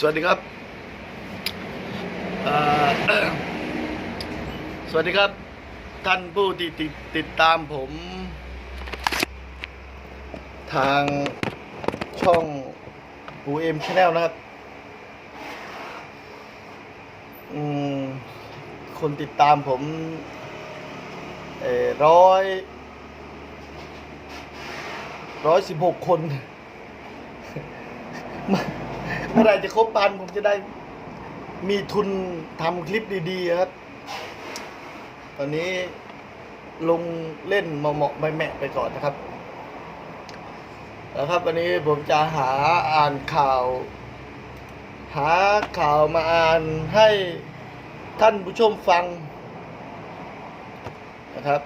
สวัสดีครับ สวัสดีครับ ท่านผู้ที่ติดติดตามผม ทางช่องปูเอ็มชาแนลนะครับคนติดตามผมร้อยร้อยสิบหกคน มื่อไหรจะครบพันผมจะได้มีทุนทำคลิปดีๆครับ ตอนนี้ลงเล่นเหมาะๆใบแมะไปก่อนนะครับแล้วครับ วันนี้ผมจะหาอ่านข่าว หาข่าวมาอ่านให้ท่านผู้ชมฟังนะครับ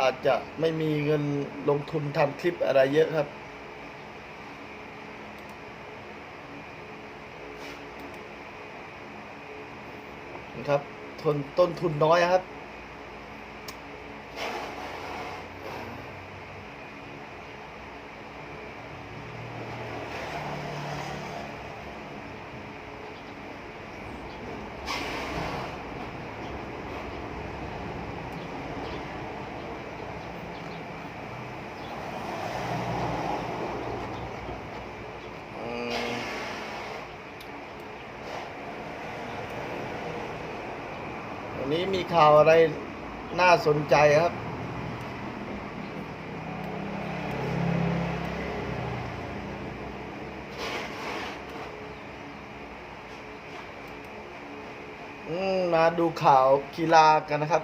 อาจจะไม่มีเงินลงทุนทำคลิปอะไรเยอะครับ นะครับทนต้นทุนน้อยครับ วันนี้มีข่าวอะไรน่าสนใจครับอืมมาดูข่าวกีฬากันนะครับ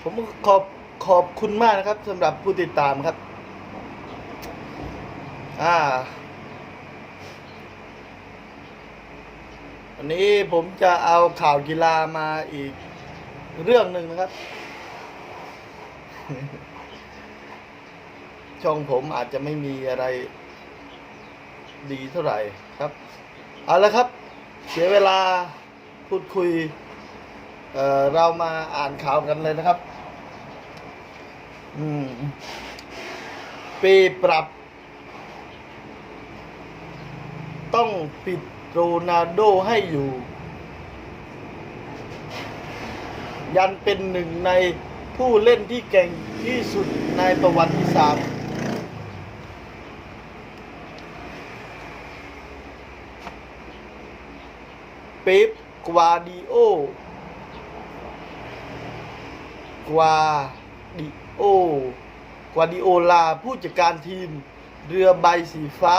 ผมขอบขอบคุณมากนะครับสำหรับผู้ติดตามครับ อ่า วันนี้ผมจะเอาข่าวกีฬามาอีกเรื่องหนึ่งนะครับ ช่องผมอาจจะไม่มีอะไรดีเท่าไหร่ครับ เอาละครับ เสียเวลาพูดคุยเเรามาอ่านข่าวกันเลยนะครับ อืม ปีปรับ ต้องปิด โรนัลโดให้อยู่ ยันเป็นหนึ่งในผู้เล่นที่เก่งที่สุดในประวัติศาสตร์เป๊ปกวาดิโอกวาดิโอกวาดิโอลาผู้จัดการทีม เรือใบสีฟ้า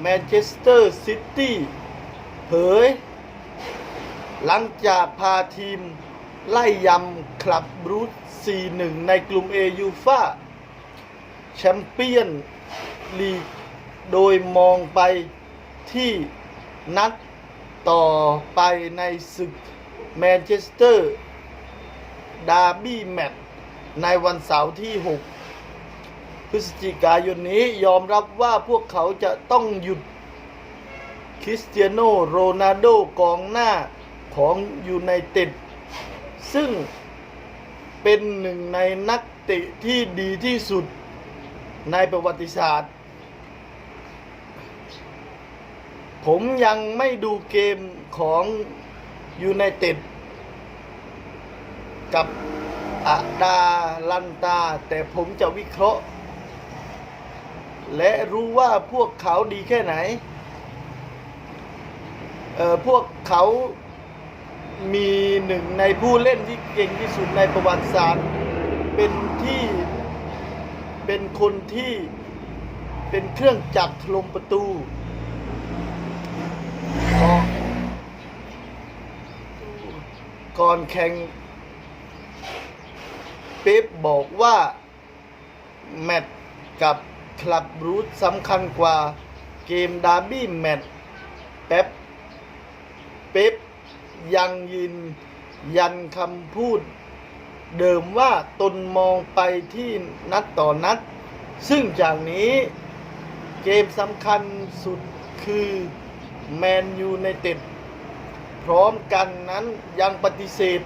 แมนเชสเตอร์ซิตี้ เผย หลังจากพาทีม ไล่ยำคลับบรูซ4-1 ในกลุ่มเอยูฟาแชมเปี้ยนลีกโดยมองไปที่นัดต่อไปในศึกแมนเชสเตอร์ดาร์บี้แมตช์ในวันเสาร์ที่ 6 พฤศจิกายนนี้ยอมรับว่าพวกเขาจะต้องหยุด คริสเตียโนโรนัลโดกองหน้าของยูไนเต็ดซึ่งเป็นหนึ่งในนักเตะที่ดีที่สุดในประวัติศาสตร์ ผมยังไม่ดูเกมของยูไนเต็ดกับอาดาลันตา แต่ผมจะวิเคราะห์ และรู้ว่าพวกเขาดีแค่ไหน พวกเขามีหนึ่งในผู้เล่นที่เก่งที่สุดในประวัติศาสตร์ เป็นที่เป็นคนที่เป็นเครื่องจักรลมประตูก่อนก่อนแข่งเป๊ปบอกว่า แมตช์กับคลับรูทสำคัญกว่าเกมดาร์บี้แมตช์เป๊ป เป๊ปยังยืนยันคำพูด เดิมว่าตนมองไปที่นัดต่อนัด ซึ่งจากนี้เกมสำคัญสุดคือแมนยูในเต็ดพร้อมกันนั้นยังปฏิเสธ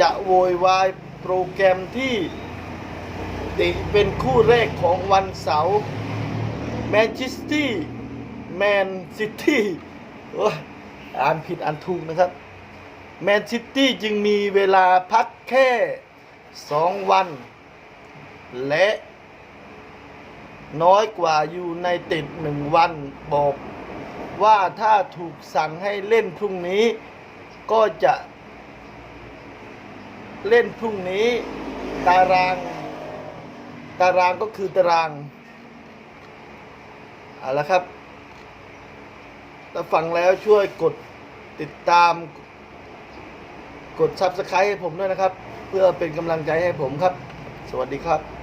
จะโวยวายโปรแกรมที่ตะเป็นคู่แรกของวันเสาร์แมนเชสเตอร์แมนซิตี้ อ่านผิดอ่านถูกนะครับ แมนซิตี้จึงมีเวลาพักแค่สองวัน และน้อยกว่าอยู่ในต็ดหนึ่งวันบอกว่าถ้าถูกสั่งให้เล่นพรุ่งนี้ก็จะเล่นพรุ่งนี้ตาราง ตารางก็คือตารางเอาละครับ ถ้าฟังแล้วช่วยกดติดตาม กด Subscribe ให้ผมด้วยนะครับ เพื่อเป็นกำลังใจให้ผมครับ สวัสดีครับ